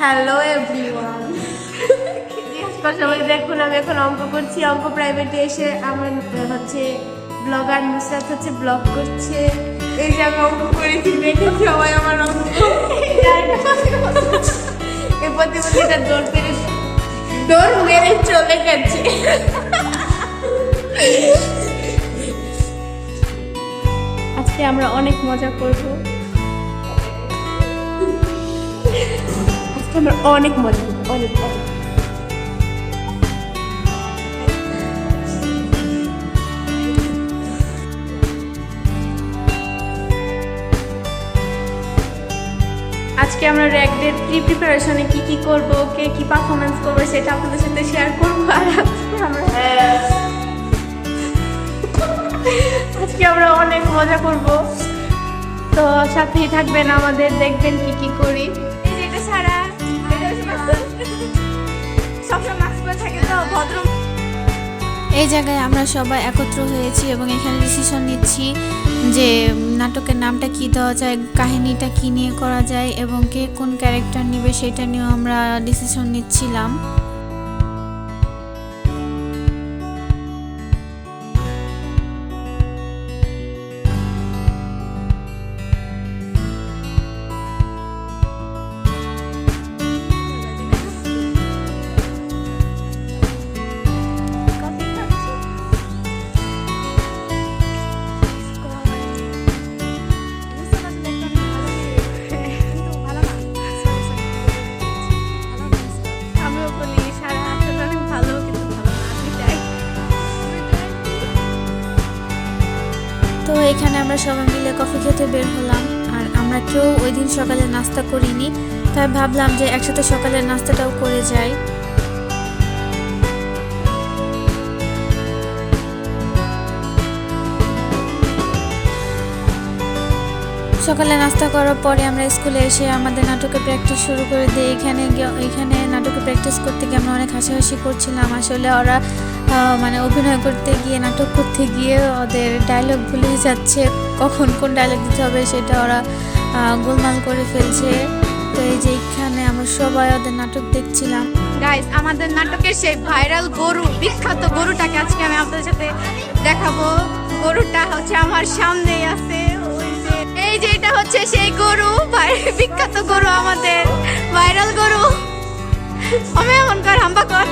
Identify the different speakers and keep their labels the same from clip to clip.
Speaker 1: Hello everyone সবাই দেখুন, আমি এখন অঙ্ক করছি। অঙ্ক প্রাইভেটে এসে আমার হচ্ছে ব্লগার নুসরাত হচ্ছে ব্লগ করছে। এই যে আমি অঙ্ক করেছি দেখে সবাই আমার অঙ্ক। এই প্রতিযোগিতা দৌড় পেরে, দৌড় মেরে চলে গেছে। আজকে আমরা অনেক মজা করব। আমরা অনেক মজা, অনেক আজকে আমরা র্যাক ডের প্রি প্রিপারেশনে কি কি করব, কে কি পারফরমেন্স করবে সেটা আপনাদের সাথে শেয়ার করব আর আজকে আমরা আজকে আমরা অনেক মজা করব। তো সাথেই থাকবেন আমাদের, দেখবেন কি কি করি। এই
Speaker 2: জায়গায় আমরা সবাই একত্র হয়েছি এবং এখানে ডিসিশন নিচ্ছি যে নাটকের নামটা কি দেওয়া যায়, কাহিনীটা কি নিয়ে করা যায় এবং কে কোন ক্যারেক্টার নিবে সেটা নিয়েও আমরা ডিসিশন নিচ্ছিলাম। তো এখানে আমরা সবাই মিলে কফি খেতে বের হলাম। আর আমরা কেউ ওই দিন সকালে নাস্তা করিনি, তাই ভাবলাম যে একসাথে সকালের নাস্তাটাও করে যাই। সকালে নাস্তা করার পরে আমরা স্কুলে এসে আমাদের নাটকের প্র্যাকটিস শুরু করে দিই এখানে এখানে নাটকে প্র্যাকটিস করতে গিয়ে আমরা অনেক হাসাহাসি করছিলাম। আসলে ওরা মানে অভিনয় করতে গিয়ে, নাটক করতে গিয়ে ওদের ডায়লগ ভুলেই যাচ্ছে। কখন কোন ডায়লগ দিতে হবে সেটা ওরা গোলমাল করে ফেলছে। তো এই যে এখানে আমরা সবাই ওদের নাটক দেখছিলাম।
Speaker 3: গাইস আমাদের নাটকের সেই ভাইরাল গরু, বিখ্যাত গরুটাকে আজকে আমি আপনাদের সাথে দেখাবো। গরুটা হচ্ছে আমার সামনেই আছে। হচ্ছে সেই গরু। বিখ্যাত গরু আমাদের। ভাইরাল গরু। আমি এমন কর হাম্বা কর।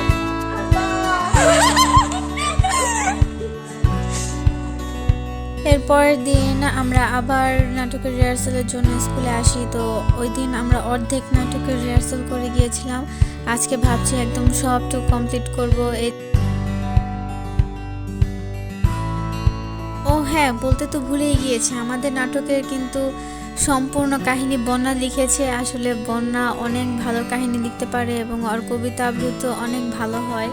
Speaker 2: এরপরের দিন আমরা আবার নাটকের রিহার্সালের জন্য স্কুলে আসি, তো ওই দিন আমরা অর্ধেক নাটকের রিহার্সাল করে গিয়েছিলাম। আজকে ভাবছি একদম সবটুকু কমপ্লিট করব। ও হ্যাঁ বলতে তো ভুলেই গিয়েছে। আমাদের নাটকের কিন্তু সম্পূর্ণ কাহিনী বন্যা লিখেছে। আসলে বন্যা অনেক ভালো কাহিনী লিখতে পারে এবং ওর কবিতা আবৃত্তি অনেক ভালো হয়।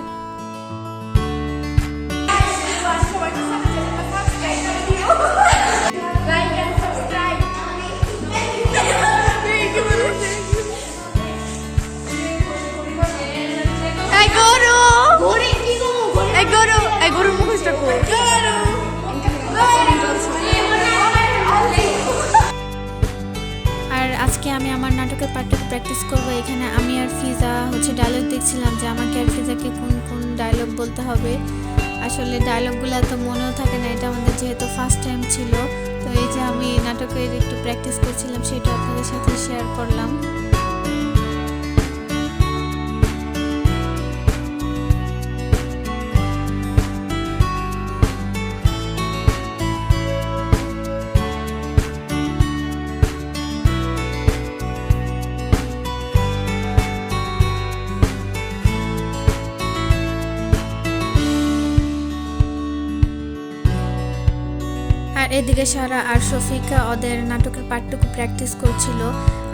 Speaker 3: এই গরু!
Speaker 2: আমি আমার নাটকের পাঠটুকু প্র্যাকটিস করব। এখানে আমি আর ফিজা হচ্ছে ডায়লগ দেখছিলাম যে আমাকে আর ফিজাকে কোন কোন ডায়লগ বলতে হবে। আসলে ডায়লগগুলো তো মনেও থাকে না, এটা আমাদের যেহেতু ফার্স্ট টাইম ছিল। তো এই যে আমি নাটকের একটু প্র্যাকটিস করছিলাম, সেটা আপনাদের সাথে শেয়ার করলাম। এদিকে সারা আর শফিকা ওদের নাটকের পাঠটুকু প্র্যাকটিস করছিল।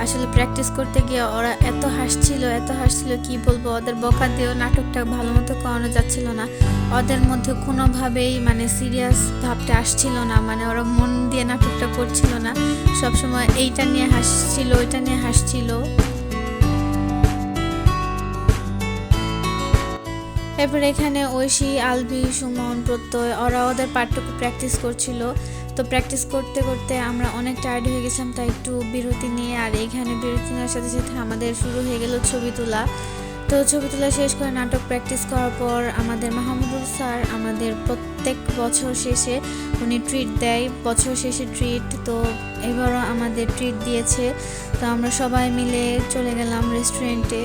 Speaker 2: আসলে প্র্যাকটিস করতে গিয়ে ওরা এত হাসছিল এত হাসছিল, কি বলব? ওদের বকা দিয়েও নাটকটা ভালো মতো করানো যাচ্ছিল না। ওদের মধ্যে কোনোভাবেই মানে সিরিয়াস ভাবটা আসছিল না। মানে ওরা মন দিয়ে নাটকটা করছিল না। সবসময় এইটা নিয়ে হাসছিল, ওইটা নিয়ে হাসছিল। এরপর এখানে ঐশী আলবি সুমন, প্রত্যয়, ওরা ওদের পাঠটুকু প্র্যাকটিস করছিল। তো প্র্যাকটিস করতে করতে আমরা অনেক টায়ার্ড হয়ে গেছিলাম, তাই একটু বিরতি নিয়ে আর এইখানে বিরতি নেওয়ার সাথে সাথে আমাদের শুরু হয়ে গেল ছবি তোলা। তো ছবি তোলা শেষ করে নাটক প্র্যাকটিস করার পর আমাদের মাহমুদুল স্যার আমাদের প্রত্যেক বছর শেষে উনি ট্রিট দেয়, বছর শেষে ট্রিট তো এবারও আমাদের ট্রিট দিয়েছে। তো আমরা সবাই মিলে চলে গেলাম রেস্টুরেন্টে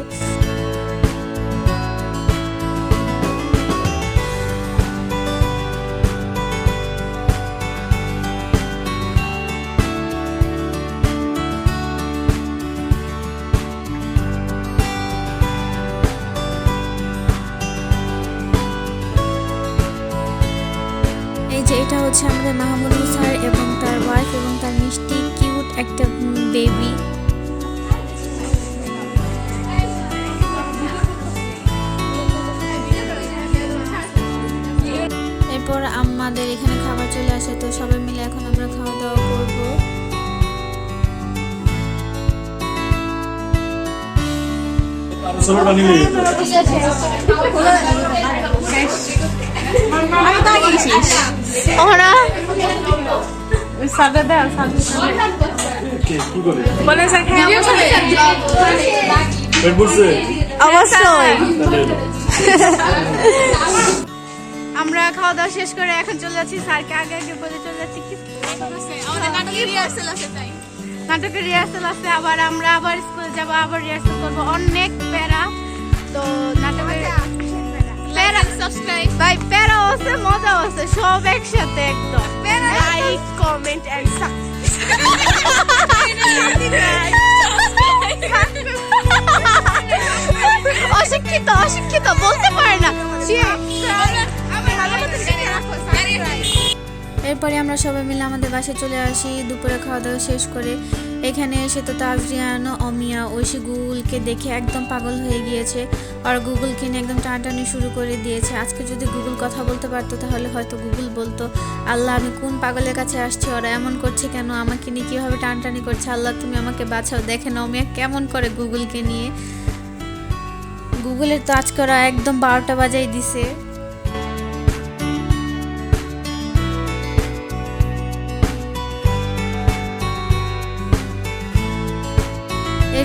Speaker 2: হচ্ছে আমাদের মাহমুদুল স্যার এবং তার ওয়াইফ এবং তার মিষ্টি কিউট একটা বেবি এরপর আমাদের এখানে খাবার চলে আসে তো সবাই মিলে এখন আমরা খাওয়া দাওয়া করব।
Speaker 4: ষোলোটা নিবি
Speaker 3: ওরা
Speaker 1: সাদা সাদা
Speaker 4: কে কি করে?
Speaker 1: বলে স্যার খাই
Speaker 3: অবশ্যই। আমরা খাওয়া দাওয়া শেষ করে এখন চলে যাচ্ছি স্যারকে আগে আগে বলে চলে যাচ্ছি। নাটকের রিহার্সাল আছে আবার আমরা আবার স্কুলে যাব আবার রিহার্সাল করব। অনেক প্যারা। তো নাটকের প্যারা সাবস্ক্রাইব ভাই প্যারা আছে মজা আছে সব একসাথে একদম
Speaker 1: লাইক কমেন্ট এন্ড
Speaker 3: অশিক্ষিত
Speaker 2: এরপরে আমরা সবাই মিলে আমাদের বাসায় চলে আসি, দুপুরে খাওয়া দাওয়া শেষ করে। এখানে এসে তো তাজরিয়ান অমিয়া ঐশী গুগলকে দেখে একদম পাগল হয়ে গিয়েছে। আর গুগলকে নিয়ে একদম টানটানি শুরু করে দিয়েছে। আজকে যদি গুগল কথা বলতে পারতো, তাহলে হয়তো গুগল বলতো, আল্লাহ, আমি কোন পাগলের কাছে আসছি? ওরা এমন করছে কেন? আমাকে নিয়ে কীভাবে টানটানি করছে? আল্লাহ, তুমি আমাকে বাঁচাও। দেখেন অমিয়া কেমন করে গুগলকে নিয়ে। গুগলের তো আজকে ওরা একদম বারোটা বাজাই দিছে।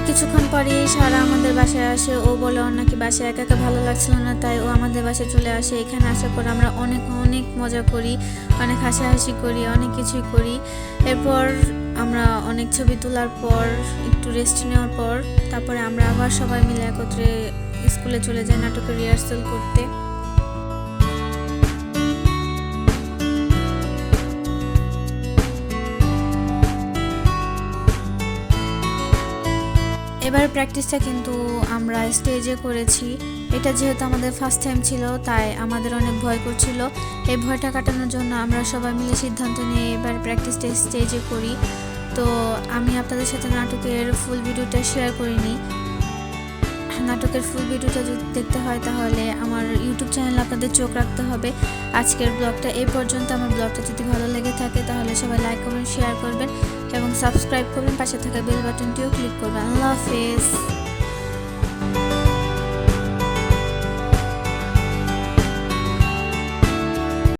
Speaker 2: কিছুক্ষণ পরেই সারা আমাদের বাসায় আসে। ও বলে, ওর নাকি বাসায় একা একা ভালো লাগছিল না, তাই ও আমাদের বাসায় চলে আসে। এখানে আসার পর আমরা অনেক অনেক মজা করি, অনেক হাসাহাসি করি, অনেক কিছুই করি। এরপর আমরা অনেক ছবি তোলার পর, একটু রেস্ট নেওয়ার পর, তারপরে আমরা আবার সবাই মিলে একত্রে স্কুলে চলে যাই নাটকের রিহার্সাল করতে। এবার প্র্যাকটিসটা কিন্তু আমরা স্টেজে করেছি। এটা যেহেতু আমাদের ফার্স্ট টাইম ছিল, তাই আমাদের অনেক ভয় করছিল। এই ভয়টা কাটানোর জন্য আমরা সবাই মিলে সিদ্ধান্ত নিয়ে এবার প্র্যাকটিসটা স্টেজে করি। তো আমি আপনাদের সাথে নাটকের ফুল ভিডিওটা শেয়ার করিনি। নাটকের ফুল ভিডিওটা যদি দেখতে হয় তাহলে আমার ইউটিউব চ্যানেলে আপনাদের চোখ রাখতে হবে। আজকের ব্লগটা এই পর্যন্ত। আমার ব্লগটা যদি ভালো লেগে থাকে তাহলে সবাই লাইক কমেন্ট শেয়ার করবেন। এবং সাবস্ক্রাইব করবেন পাশে থাকা বেল বাটনটিও ক্লিক করবেন আল্লাহ হাফেজ